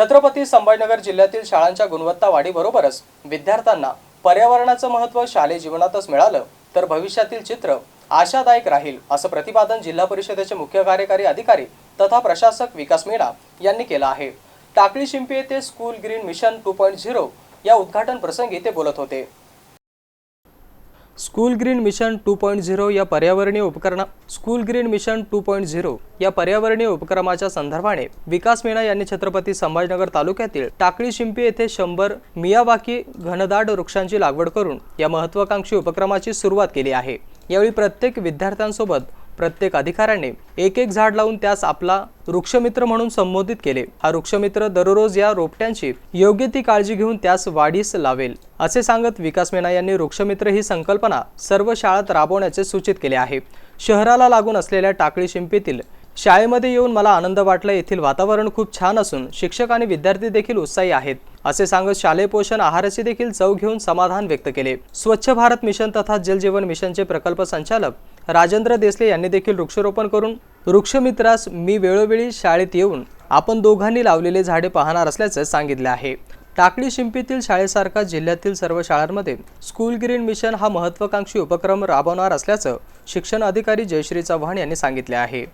छत्रपती संभाजीनगर जिल्ह्यातील शाळांच्या गुणवत्ता वाढीबरोबरच विद्यार्थ्यांना पर्यावरणाचं महत्त्व शालेय जीवनातच मिळालं तर भविष्यातील चित्र आशादायक राहील असं प्रतिपादन जिल्हा परिषदेचे मुख्य कार्यकारी अधिकारी तथा प्रशासक विकास मीणा यांनी केलं आहे. टाकळी शिंपी येथे school green mission two point zero या उद्घाटन प्रसंगी ते बोलत होते. School green mission two point zero या पर्यावरणीय उपकरणा school green mission two point zero या पर्यावरणीय उपक्रमाच्या संदर्भाने विकास मीणा यांनी छत्रपती संभाजीनगर तालुक्यातील टाकळी शिंपी येथे शंभर मियावाकी घनदाट वृक्षांची लागवड करून या महत्वाकांक्षी उपक्रमाची सुरुवात केली आहे. यावेळी प्रत्येक विद्यार्थ्यांसोबत प्रत्येक अधिकाऱ्याने एक एक झाड लावून त्यास आपला वृक्षमित्र म्हणून संबोधित केले. हा वृक्षमित्र दररोज या रोपट्यांची योग्य ती काळजी घेऊन त्यास वाढीस लावेल असे सांगत विकास मेना यांनी वृक्षमित्र ही संकल्पना सर्व शाळात राबवण्याचे सूचित केले आहे. शहराला लागून असलेल्या टाकळी शिंपीतील शाळेमध्ये येऊन मला आनंद वाटला. येथील वातावरण खूप छान असून शिक्षक आणि विद्यार्थी देखील उत्साही आहेत. असे सांगत शालेय पोषण आहाराची देखील चव घेऊन समाधान व्यक्त केले. स्वच्छ भारत मिशन तथा जलजीवन मिशनचे प्रकल्प संचालक राजेंद्र देसले यांनी देखील वृक्षारोपण करून वृक्षमित्रास मी वेळोवेळी शाळेत येऊन आपण दोघांनी लावलेले झाडे पाहणार असल्याचं सांगितले आहे. टाकळी शिंपीतील शाळेसारखा जिल्ह्यातील सर्व शाळांमध्ये स्कूल ग्रीन मिशन हा महत्वाकांक्षी उपक्रम राबवणार असल्याचं शिक्षण अधिकारी जयश्री चव्हाण यांनी सांगितले आहे.